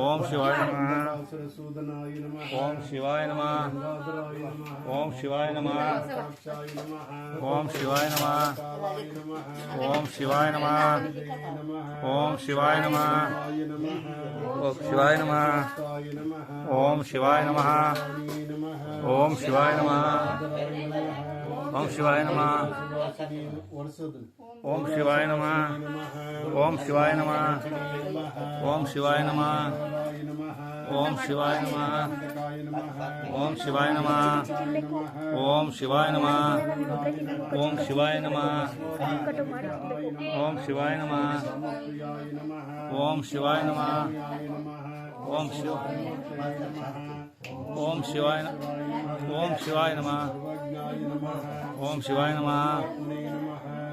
ఓం శివాయ నమ ఓం శివాయ నమ ఓం శివాయ నమ ఓం శివాయ నమ ఓం శివాయ నమ ఓం శివాయ నమ ఓం శివాయ నమ ఓం శివాయ నమ ఓం శివాయ నమ ఓం శివాయ నమ ఓం శివాయ నమ ఓం శివాయ నమ ओम शिवाय नमः ओम शिवाय नमः ओम शिवाय नमः ओम शिवाय नमः ओम शिवाय नमः ओम शिवाय नमः ओम शिवाय नमः ओम शिवाय नमः ओम शिव ओम शिवाय ओम शिवाय नमः ओम शिवाय नमः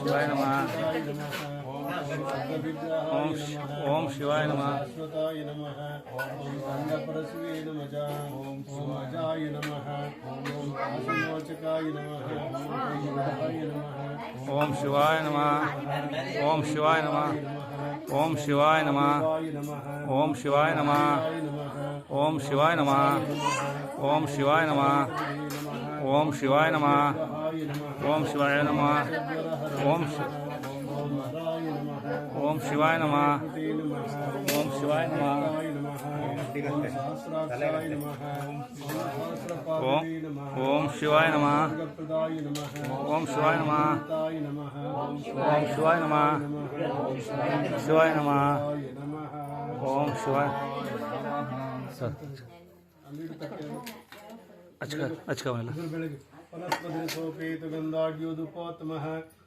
శివాయ నమ ఓం శివాయ నమ ఓం శివాయ నమ ఓం శివాయ నమ ఓం శివాయ నమ ఓం శివాయ నమ ఓం శివాయ నమ ఓం శివాయ నమ శాశ్వతాయ నమ ఓం అంగపరశువే నమ ఓం నమ ఓం ఆసమోచకాయ నమ ఓం శివాయ నమ ఓం శివాయ నమ ఓం శివాయ నమ ఓం శివాయ నమ ఓం శివాయ నమ ఓం శివాయ నమ ఓం శివాయ నమ ఓం శివాయ నమ ओम ओम शिवाय नमः ओम शिवाय नमः ओम ओम शिवाय नमः ओम शिवाय नमः ओम शिवाय नमः शिवाय नमः ओम शिवाय अच्छा अच्छा बोला ಪನಸ್ಪತಿ ಸೋಪೇತು ಗಂಧಾಡ್ಯೋದುಪೋತ್ತಮಃ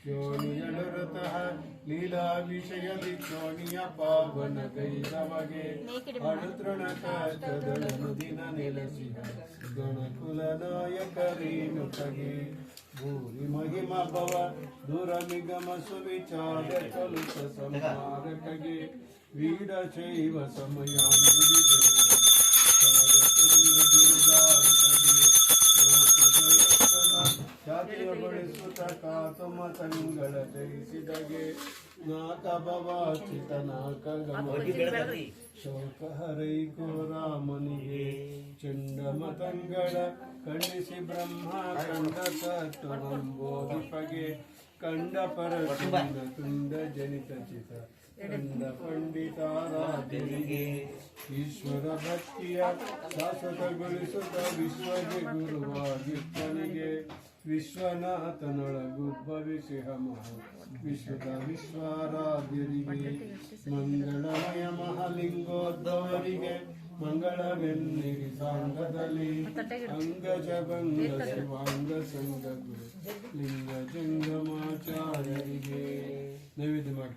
ಚೋಣಿಯಲುರುತಃ ಲೀಲಾ ವಿಷಯದಿ ಚೋಣಿಯ ಪಾವನ ಕೈದವಗೆ ಅಣುತೃಣಕ ಕದಳನು ದಿನ ನೆಲೆಸಿದ ಗಣಕುಲ ನಾಯಕ ನೀನು ತಗೆ ಭೂರಿ ಮಹಿಮ ಭವ ದೂರ ನಿಗಮ ಸುವಿಚಾರ ಚಲಿತ ಸಂಹಾರಕಗೆ ವೀರ ಶೈವ ಸಮಯ ನುಡಿದ ದುರ್ಗಾ ಕಾತುಮ ತಂಗಳ ಜಯಿಸಿದಗೆ ನಾಥ ಭವಾಚಿತ ನಾಕ ಶೋಕ ಹರೈಕೋ ರಾಮನಿಗೆ ಚಂಡಮತಂಗಳ ಖಂಡಿಸಿ ಬ್ರಹ್ಮ ಕಂಡ ದಿಪಗೆ ಕಂಡ ಪರ ತುಂಡ ಜನಿತ ಚಿತ ಪಂಡಿತಾರಾಧನೆಗೆ ಈಶ್ವರ ಭಕ್ತಿಯ ಶಾಶ್ವತಗೊಳಿಸುತ್ತ ವಿಶ್ವಗೆ ವಿಶ್ವನಾಥನೊಳಗು ಭವಿಷ್ಯ ಮಹ ವಿಶ್ವದ ವಿಶ್ವಾರಾಧ್ಯರಿಗೆ ಮಂಗಳಮಯ ಮಹಾಲಿಂಗೋದ್ಭವರಿಗೆ ಮಂಗಳವೆನ್ನಿರಿ ಸಾಂಗದಲ್ಲಿ ಅಂಗಜ ಭಂಗ ಶಿವಾಂಗ ಗುರು ಲಿಂಗ ಜಂಗಮಾಚಾರ್ಯರಿಗೆ. ನೈವೇದ್ಯ ಮಾಡು.